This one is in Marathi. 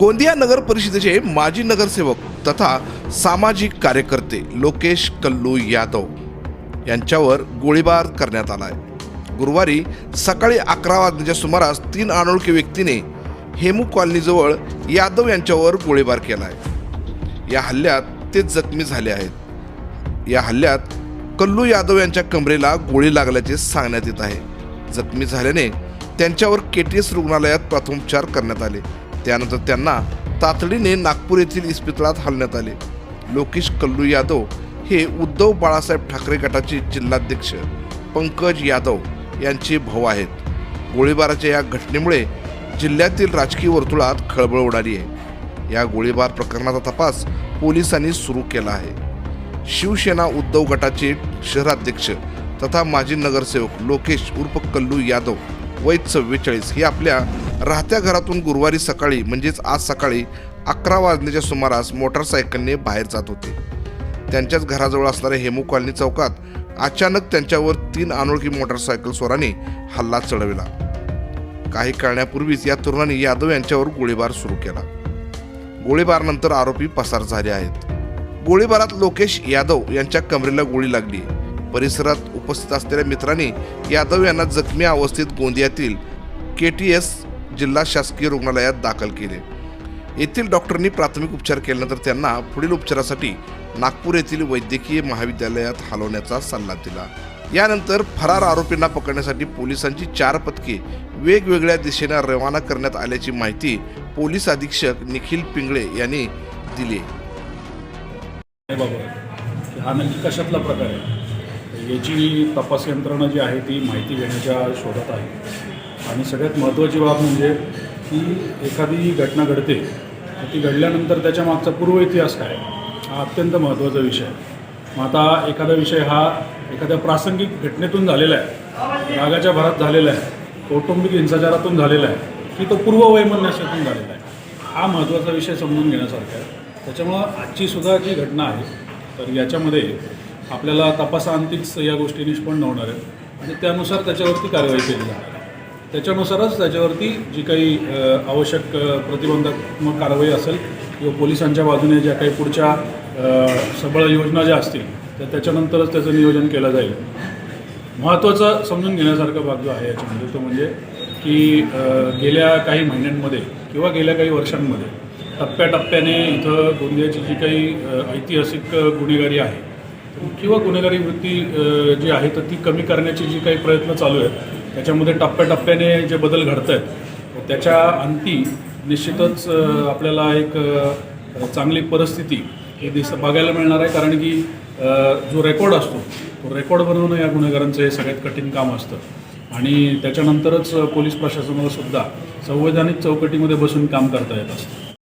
गोंदिया नगर परिषदेचे माजी नगरसेवक तथा सामाजिक कार्यकर्ते लोकेश कल्लू यादव यांच्यावर गोळीबार करण्यात आलाय. गुरुवारी सकाळी अकरा वाजण्याच्या सुमारास तीन अनोळखी व्यक्तीने हेमू कॉलनीजवळ यादव यांच्यावर गोळीबार केलाय. या हल्ल्यात ते जखमी झाले आहेत. या हल्ल्यात कल्लू यादव यांच्या कमरेला गोळी लागल्याचे सांगण्यात येत आहे. जखमी झाल्याने त्यांच्यावर के टी एस रुग्णालयात प्रथमोपचार करण्यात आले. त्यानंतर त्यांना तातडीने नागपूर येथील इस्पितळात हलण्यात आले. लोकेश कल्लू यादव हे उद्धव बाळासाहेब ठाकरे गटाचे जिल्हाध्यक्ष पंकज यादव यांचे भाऊ आहेत. गोळीबाराच्या या घटनेमुळे जिल्ह्यातील राजकीय वर्तुळात खळबळ उडाली आहे. या गोळीबार प्रकरणाचा तपास पोलिसांनी सुरू केला आहे. शिवसेना उद्धव गटाचे शहराध्यक्ष तथा माजी नगरसेवक लोकेश उर्फ कल्लू यादव वय चव्वेचाळीस हे आपल्या राहत्या घरातून गुरुवारी सकाळी म्हणजेच आज सकाळी अकरा वाजण्याच्या सुमारास मोटारसायकलने बाहेर जात होते. त्यांच्याच घराजवळ असणाऱ्या हेमू कॉलनी चौकात अचानक त्यांच्यावर तीन अनोळखी मोटारसायकल स्वराने हल्ला चढविला. काही करण्यापूर्वीच या तरुणाने यादव यांच्यावर गोळीबार सुरू केला. गोळीबारानंतर आरोपी पसार झाले आहेत. गोळीबारात लोकेश यादव यांच्या कमरेला गोळी लागली. परिसरात उपस्थित असलेल्या मित्रांनी यादव यांना जखमी अवस्थेत गोंदियातील के टी एस जिल्हा शासकीय रुग्णालयात दाखल केले. येथील डॉक्टरांनी प्राथमिक उपचार केल्यानंतर त्यांना पुढील उपचारासाठी नागपूर येथील वैद्यकीय महाविद्यालयात हलवण्याचा सल्ला दिला. यानंतर फरार आरोपींना पकडण्यासाठी पोलिसांची चार पथके वेगवेगळ्या दिशेने रवाना करण्यात आल्याची माहिती पोलीस अधीक्षक निखिल पिंगळे यांनी दिली. हा नक्की कशातला प्रकार आहे? याची तपास यंत्रणा जी आहे ती माहिती घेण्याच्या शोधात आहे. आणि सगळ्यात महत्त्वाची बाब म्हणजे की एखादी घटना घडते ती घडल्यानंतर त्याच्या मागचा पूर्व इतिहास काय? हा अत्यंत महत्त्वाचा विषय आहे. मग आता एखादा विषय हा एखाद्या प्रासंगिक घटनेतून झालेला आहे रागाच्या भरात झालेला आहे कौटुंबिक हिंसाचारातून झालेला आहे की तो पूर्ववैमनस्यातून झालेला आहे. हा महत्त्वाचा विषय समजून घेण्यासारखा आहे. त्याच्यामुळं आजची सुद्धा जी घटना आहे तर याच्यामध्ये आपल्याला तपासांतीच या गोष्टी निष्पन्न होणार आहेत. आणि त्यानुसार त्याच्यावरती कारवाई केली जाणार आहे. त्याच्यानुसारच त्याच्यावरती जी काही आवश्यक प्रतिबंधात्मक कारवाई असेल किंवा पोलिसांच्या बाजूने ज्या काही पुढच्या सबळ योजना ज्या असतील तर त्याच्यानंतरच त्याचं नियोजन केलं जाईल. महत्त्वाचं समजून घेण्यासारखा भाग जो आहे याच्यामध्ये तो म्हणजे की गेल्या काही महिन्यांमध्ये किंवा गेल्या काही वर्षांमध्ये टप्प्याटप्प्याने इथं गोंदियाची जी काही ऐतिहासिक गुन्हेगारी आहे किंवा गुन्हेगारी वृत्ती जी आहे तर ती कमी करण्याची जी काही प्रयत्न चालू आहेत त्याच्यामध्ये टप्प्याटप्प्याने जे बदल घडत आहेत त्याच्या अंती निश्चितच आपल्याला एक चांगली परिस्थिती हे दिस बघायला मिळणार आहे. कारण की जो रेकॉर्ड असतो तो रेकॉर्ड बनवणं या गुन्हेगारांचं हे सगळ्यात कठीण काम असतं. आणि त्याच्यानंतरच पोलीस प्रशासनाला सुद्धा संवैधानिक चौकटीमध्ये बसून काम करता येत असतं.